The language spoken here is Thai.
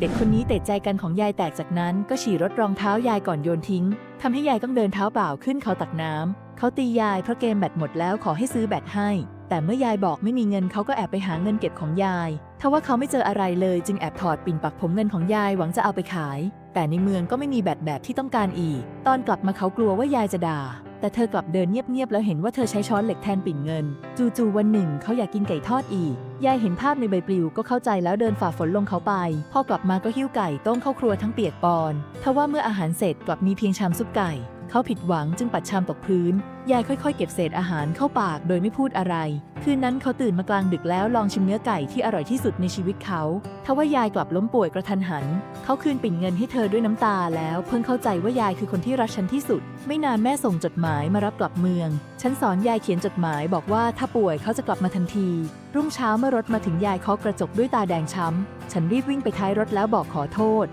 เด็กคนนี้เตะใจกันของยายแตกจากนั้นก็ฉี่รถรองเท้ายายก่อนโยนทิ้งทำให้ยายต้องเดินเท้าเปล่าขึ้นเขาตักน้ำเขาตียายเพราะเกมแบตหมดแล้วขอให้ซื้อแบตให้ แต่เมื่อยายบอกไม่มีเงินเขาก็แอบไปหาเงินเก็บของยายทว่าเขาไม่เจออะไรเลยจึงแอบถอดปิ่นปักผมเงินของยายหวังจะเอาไปขาย แต่ในเมืองก็ไม่มีแบตแบบที่ต้องการอีก ตอนกลับมาเขากลัวว่ายายจะด่า แต่เธอกลับเดินเงียบๆแล้วเห็นว่าเธอใช้ช้อนเหล็กแทนปิ่นเงิน จู่ๆวันหนึ่งเขาอยากกินไก่ทอดอีก ยายเห็นภาพในใบปลิวก็เข้าใจแล้วเดินฝ่าฝนลงเขาไป พ่อกลับมาก็หิ้วไก่ต้มเข้าครัวทั้งเปียกปอน ทว่าเมื่ออาหารเสร็จกลับมีเพียงชามซุปไก่ เขาผิดหวังจึงปัดชามตกพื้น ยายค่อยๆ เก็บเศษอาหารเข้าปากโดยไม่พูดอะไร คืนนั้นเขาตื่นมากลางดึกแล้วลองชิมเนื้อไก่ที่อร่อยที่สุดในชีวิตเขา ทว่ายายกลับล้มป่วยกระทันหัน เขาคืนปิ่นเงินให้เธอด้วยน้ำตาแล้วเพิ่งเข้าใจว่ายายคือคนที่รักฉันที่สุด ไม่นานแม่ส่งจดหมายมารับกลับเมือง ฉันสอนยายเขียนจดหมายบอกว่าถ้าป่วยเขาจะกลับมาทันที รุ่งเช้าเมื่อรถมาถึงยายเคาะกระจกด้วยตาแดงช้ำ ฉันรีบวิ่งไปท้ายรถแล้วบอกขอโทษ